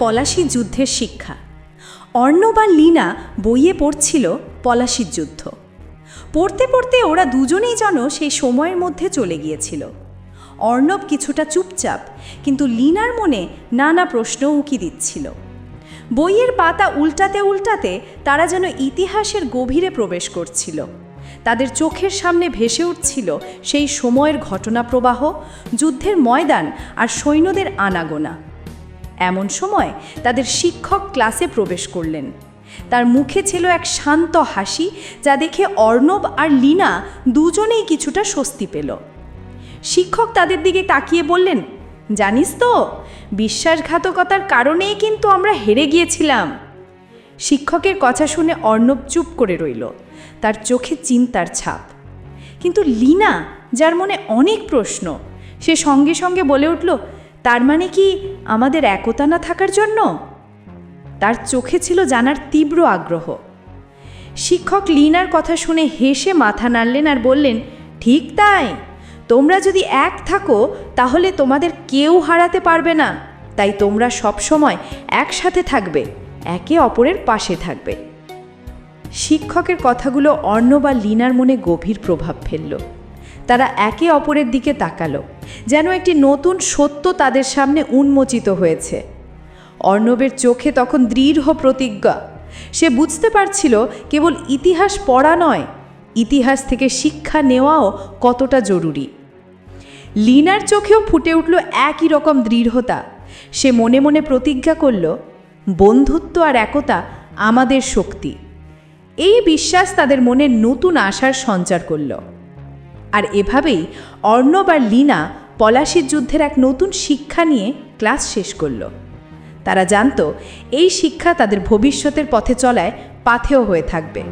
পলাশি যুদ্ধের শিক্ষা। অর্ণব আর লীনা বইয়ে পড়ছিল পলাশির যুদ্ধ। পড়তে পড়তে ওরা দুজনেই যেন সেই সময়ের মধ্যে চলে গিয়েছিল। অর্ণব কিছুটা চুপচাপ, কিন্তু লীনার মনে নানা প্রশ্ন উঁকি দিচ্ছিল। বইয়ের পাতা উল্টাতে উল্টাতে তারা যেন ইতিহাসের গভীরে প্রবেশ করছিল। তাদের চোখের সামনে ভেসে উঠছিল সেই সময়ের ঘটনা প্রবাহ যুদ্ধের ময়দান আর সৈন্যদের আনাগোনা। এমন সময় তাদের শিক্ষক ক্লাসে প্রবেশ করলেন। তার মুখে ছিল এক শান্ত হাসি যা দেখে অর্ণব আর লীনা দুজনেই কিছুটা স্বস্তি পেল। শিক্ষক তাদের দিকে তাকিয়ে বললেন, জানিস তো, বিশ্বাসঘাতকতার কারণেই কিন্তু আমরা হেরে গিয়েছিলাম। শিক্ষকের কথা শুনে অর্ণব চুপ করে রইল, তার চোখে চিন্তার ছাপ। কিন্তু লীনা, যার মনে অনেক প্রশ্ন, সে সঙ্গে সঙ্গে বলে উঠল, তার মানে কি আমাদের একতা না থাকার জন্য? তার চোখে ছিল জানার তীব্র আগ্রহ। শিক্ষক লিনার কথা শুনে হেসে মাথা নাড়লেন আর বললেন, ঠিক তাই। তোমরা যদি এক থাকো, তাহলে তোমাদের কেউ হারাতে পারবে না। তাই তোমরা সব সময় একসাথে থাকবে, একে অপরের পাশে থাকবে। শিক্ষকের কথাগুলো অর্ণ বা লিনার মনে গভীর প্রভাব ফেলল। তারা একে অপরের দিকে তাকালো। যেন একটি নতুন সত্য তাদের সামনে উন্মোচিত হয়েছে। অর্ণবের চোখে তখন দৃঢ় প্রতিজ্ঞা। সে বুঝতে পারছিল কেবল ইতিহাস পড়া নয়, ইতিহাস থেকে শিক্ষা নেওয়াও কতটা জরুরি। লিনার চোখেও ফুটে উঠল একই রকম দৃঢ়তা। সে মনে মনে প্রতিজ্ঞা করল, বন্ধুত্ব আর একতা আমাদের শক্তি। এই বিশ্বাস তাদের মনে নতুন আশার সঞ্চার করল। আর এভাবেই অর্ণব আর লীনা পলাশির যুদ্ধের এক নতুন শিক্ষা নিয়ে ক্লাস শেষ করল। তারা জানত, এই শিক্ষা তাদের ভবিষ্যতের পথে চলায় পাথেয় হয়ে থাকবে।